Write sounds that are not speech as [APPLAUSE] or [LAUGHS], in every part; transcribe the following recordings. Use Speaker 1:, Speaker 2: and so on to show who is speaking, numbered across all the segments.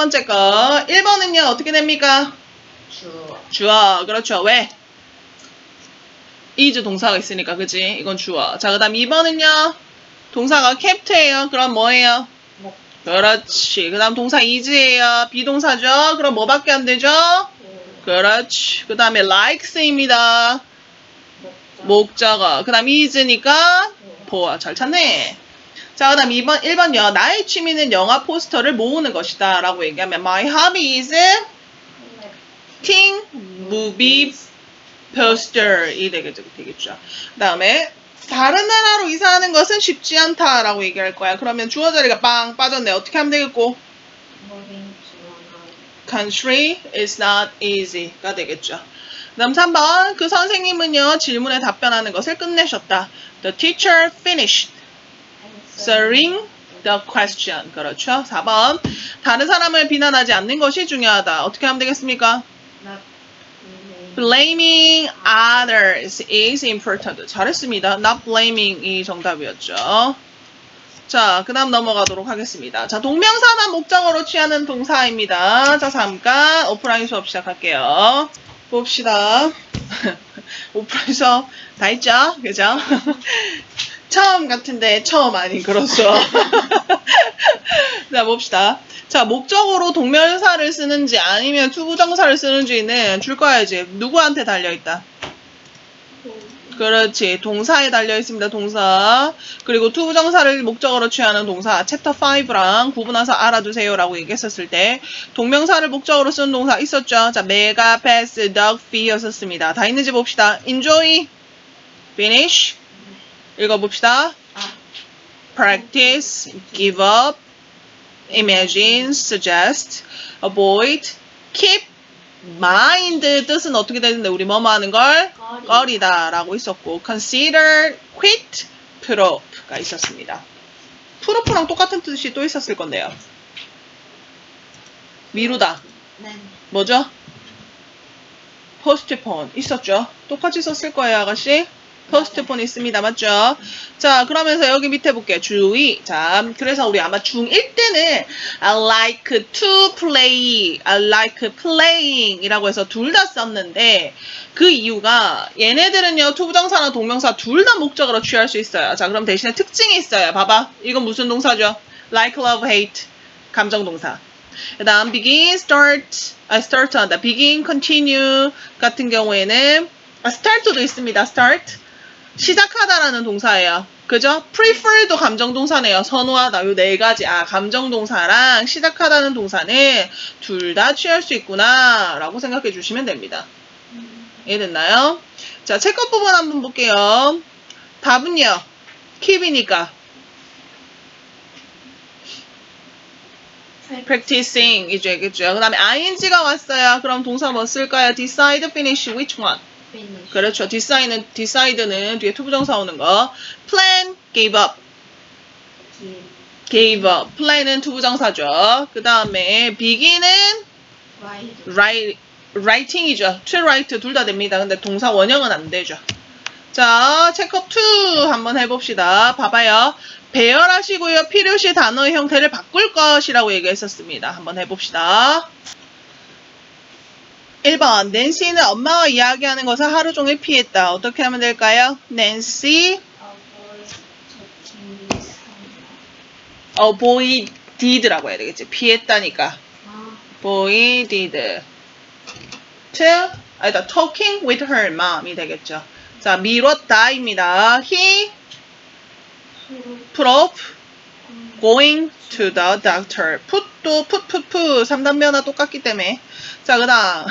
Speaker 1: 번째 거. 1번은요, 어떻게 됩니까?
Speaker 2: 주어.
Speaker 1: 주어. 그렇죠. 왜? is 동사가 있으니까, 그지? 이건 주어. 자, 그 다음 2번은요, 동사가 capt예요. 그럼 뭐예요?
Speaker 2: 목.
Speaker 1: 그렇지. 그 다음 동사 is예요. 비동사죠? 그럼 뭐밖에 안 되죠? 그렇지. 그 다음에 likes입니다.
Speaker 2: 목적.
Speaker 1: 목적어. 그 다음 is니까 보아. 잘 찾네. 자, 그 다음 2번, 1번요. 나의 취미는 영화 포스터를 모으는 것이다. 라고 얘기하면 My hobby is ting movie poster. 이 되겠죠. 되겠죠. 그 다음에 다른 나라로 이사하는 것은 쉽지 않다 라고 얘기할 거야. 그러면 주어 자리가 빵 빠졌네. 어떻게 하면 되겠고? Country is not easy가 되겠죠. 그다음 3번 그 선생님은요 질문에 답변하는 것을 끝내셨다. The teacher finished answering the question. 그렇죠. 4번 다른 사람을 비난하지 않는 것이 중요하다. 어떻게 하면 되겠습니까?
Speaker 2: Blaming.
Speaker 1: Others is important. 잘했습니다. Not blaming이 정답이었죠. 자, 그 다음 넘어가도록 하겠습니다. 자, 동명사만 목적어로 취하는 동사입니다. 자, 잠깐 오프라인 수업 시작할게요. 봅시다. [LAUGHS] 오프라인 수업 다 했죠? 그죠? [LAUGHS] 처음 같은데 처음 아닌 그렇죠. [LAUGHS] 자, 봅시다. 자, 목적어로 동명사를 쓰는지 아니면 투부정사를 쓰는지는 줄 거야, 이제. 누구한테 달려 있다? 그렇지. 동사에 달려 있습니다. 동사. 그리고 투부정사를 목적어로 취하는 동사. 챕터 5랑 구분해서 알아두세요라고 얘기했었을 때 동명사를 목적어로 쓰는 동사 있었죠. 자, 메가, 패스, 덕, 피였었습니다. 다 있는지 봅시다. enjoy, finish. 읽어봅시다.
Speaker 2: 아.
Speaker 1: practice, give up, imagine, suggest, avoid, keep, mind 뜻은 어떻게 되는데 우리 뭐뭐 하는 걸?
Speaker 2: 꺼리.
Speaker 1: 꺼리다 라고 있었고 consider, quit, prove가 있었습니다. prove랑 똑같은 뜻이 또 있었을 건데요. 미루다.
Speaker 2: 네.
Speaker 1: 뭐죠? postpone 있었죠? 똑같이 썼을 거예요, 아가씨. Postpone 있습니다. 맞죠? 자, 그러면서 여기 밑에 볼게요. 주의. 자, 그래서 우리 아마 중1 때는 I like to play, I like playing 이라고 해서 둘 다 썼는데 그 이유가 얘네들은요, 투부정사나 동명사 둘 다 목적으로 취할 수 있어요. 자, 그럼 대신에 특징이 있어요. 봐봐. 이건 무슨 동사죠? like, love, hate. 감정 동사. 그 다음 begin, start, 아, start 한다. begin, continue 같은 경우에는 아, start도 있습니다. start. 시작하다라는 동사예요. 그죠? prefer도 감정동사네요. 선호하다. 요 네 가지. 아, 감정동사랑 시작하다는 동사는 둘 다 취할 수 있구나. 라고 생각해 주시면 됩니다. 이해됐나요? 자, 책것 부분 한번 볼게요. 답은요. keep이니까 practicing 이죠, 겠죠. 그 다음에 ing가 왔어요. 그럼 동사 뭐 쓸까요? decide, finish, which one?
Speaker 2: Finish.
Speaker 1: 그렇죠. decide는, decide는 뒤에 투부정사 오는 거. plan, gave up,
Speaker 2: Give.
Speaker 1: gave up. plan은 투부정사죠. 그 다음에 begin은
Speaker 2: Write.
Speaker 1: write, writing이죠. to write 둘 다 됩니다. 근데 동사 원형은 안 되죠. 자, 체크업 2 한번 해봅시다. 봐봐요. 배열하시고요. 필요시 단어의 형태를 바꿀 것이라고 얘기했었습니다. 한번 해봅시다. 1번, 낸시는 엄마와 이야기하는 것을 하루 종일 피했다. 어떻게 하면 될까요? 낸시 avoided라고 해야 되겠지. 피했다니까.
Speaker 2: 아.
Speaker 1: avoided. to, 아니다, talking with her mom이 되겠죠. 자, 미뤘다입니다. He prove going to the doctor. put, put. 3단변화 똑같기 때문에. 자, 그 다음.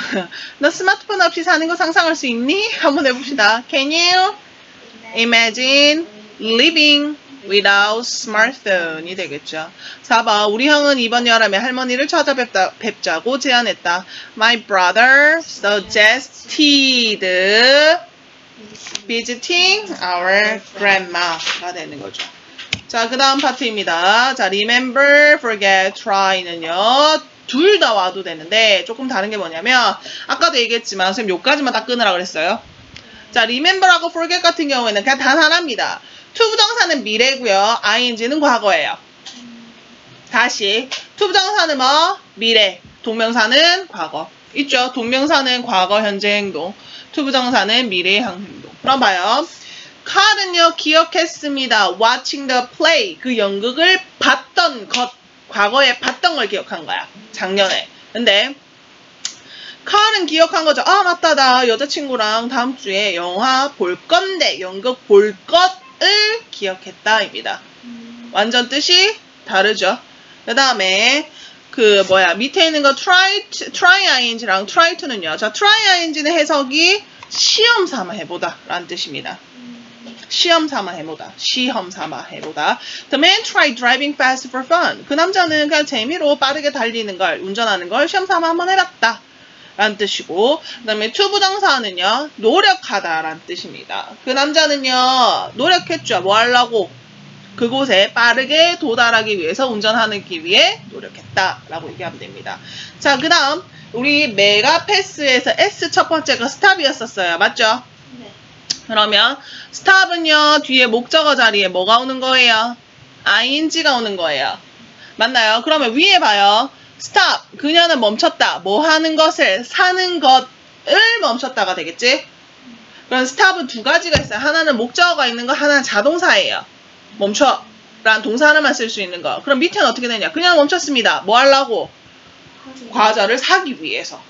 Speaker 1: 너 스마트폰 없이 사는 거 상상할 수 있니? 한번 해봅시다. Can you imagine living without smartphone이 되겠죠. 4번. 우리 형은 이번 여름에 할머니를 찾아뵙다, 뵙자고 제안했다. My brother suggested visiting our grandma가 되는 거죠. 자, 그 다음 파트입니다. 자, remember, forget, try는요. 둘 다 와도 되는데 조금 다른 게 뭐냐면 아까도 얘기했지만 선생님 요까지만 다 끊으라 그랬어요. 자, remember하고 forget 같은 경우에는 그냥 단 하나입니다. 투부정사는 미래고요. ing는 과거예요. 다시 투부정사는 뭐? 미래. 동명사는 과거. 있죠? 동명사는 과거, 현재 행동. 투부정사는 미래형 행동. 그럼 봐요. 칼은요 기억했습니다. Watching the play 그 연극을 봤던 것 과거에 봤던 걸 기억한 거야. 작년에. 근데 칼은 기억한 거죠. 아 맞다 나 여자친구랑 다음 주에 영화 볼 건데 연극 볼 것을 기억했다입니다.
Speaker 2: 음,
Speaker 1: 완전 뜻이 다르죠. 그 다음에 그 뭐야 밑에 있는 거 try to, try ing랑 try to는요. 자 try ing는 해석이 시험 삼아 해보다 라는 뜻입니다.
Speaker 2: 음,
Speaker 1: 시험 삼아 해보다. 시험 삼아 해보다. The man tried driving fast for fun. 그 남자는 그냥 재미로 빠르게 달리는 걸, 운전하는 걸 시험 삼아 한번 해봤다. 라는 뜻이고, 그 다음에 투부정사는요, 노력하다 라는 뜻입니다. 그 남자는요, 노력했죠. 뭐 하려고? 그곳에 빠르게 도달하기 위해서 운전하기 위해 노력했다. 라고 얘기하면 됩니다. 자, 그 다음, 우리 메가패스에서 S 첫 번째가 스탑이었었어요. 맞죠?
Speaker 2: 네.
Speaker 1: 그러면 스탑은요 뒤에 목적어 자리에 뭐가 오는 거예요? ing가 오는 거예요. 맞나요? 그러면 위에 봐요. stop 그녀는 멈췄다. 뭐 하는 것을 사는 것을 멈췄다가 되겠지? 그럼 스탑은 두 가지가 있어요. 하나는 목적어가 있는 거, 하나는 자동사예요. 멈춰. 라는 동사 하나만 쓸 수 있는 거. 그럼 밑에는 어떻게 되냐? 그냥 멈췄습니다. 뭐 하려고? 과자를 사기 위해서.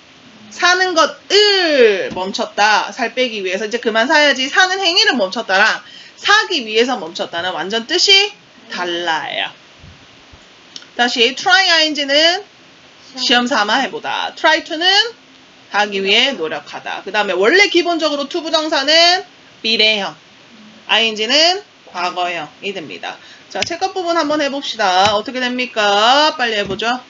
Speaker 1: 사는 것을 멈췄다. 살 빼기 위해서. 이제 그만 사야지. 사는 행위를 멈췄다랑 사기 위해서 멈췄다는 완전 뜻이 달라요. 다시 try ing는 시험 삼아 해보다. try to는 하기 위해 노력하다. 그 다음에 원래 기본적으로 투부정사는 미래형. ing는 과거형이 됩니다. 자, 체크 부분 한번 해봅시다. 어떻게 됩니까? 빨리 해보죠.